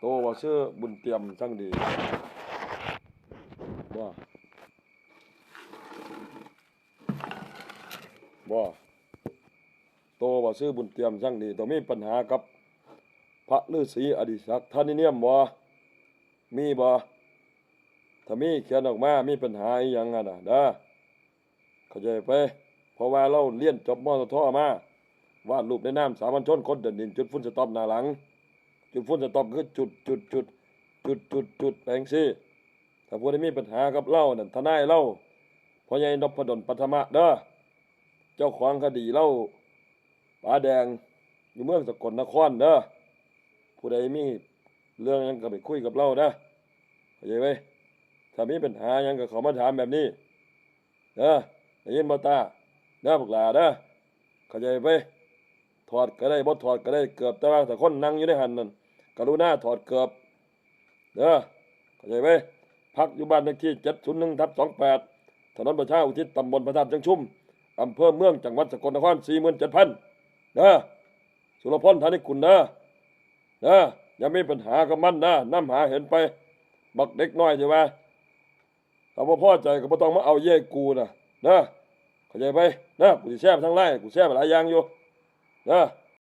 โตว่าชื่อบุญเตรียมจังดีบ่บ่โตว่าชื่อบุญเตรียมจังดีต้องมีปัญหากับพระฤาษีอดิศักดิ์ท่านนี่เนี่ยมบ่มีบ่ถ้ามีเขียนออกมา มีปัญหาอีหยังอะนะเด้อเข้าใจไป เพราะว่าเราเรียนจบมตทมา วาดรูปในน้ำสามัญชนคนเดินดิน จุดฟุ้นสต็อปหน้าหลัง จุดฟุ้นสต็อปคือจุดจุดจุดจุดจุดจุดแปลงซี่ถ้าผู้ใดมีปัญหากับเล่านั่นทนายเล่าพ่อใหญ่นพดลปัทมะเด้อเจ้าของคดีเล่าป๋าแดงอยู่เมืองสกลนครเด้อผู้ใดมีเรื่องยังก็ไปคุยกับเล่านะเข้าใจไหมถ้ามีปัญหายังก็เขามาถามแบบนี้เด้อได้ยินบ่ตาเด้อพวกหลาเด้อเข้าใจไหม ถอดก็ได้บ่ถอดก็ได้เกือบแต่ว่าถ้าคนนั่งอยู่ในหันนั่นกรุณาถอดเกือบเด้อเข้าใจไหมพักอยู่บ้านเลขที่701ทับ28ถนนประชาอุทิศตำบลพระธาตุจังชุ่มอำเภอเมืองจังหวัดสกลนคร47,000เด้อสุรพลธานิกุลเด้อเด้ออย่ามีปัญหากับมันนะน้ำหาเห็นไป บักเด็กน้อยใช่ไหมถ้าบ่อใจก็บ่ต้องมาเอาเย่กูนะเด้อเข้าใจไหมเด้อกูสิแซ่บทั้งไร่กูแซ่บหลายอย่างอยู่ ah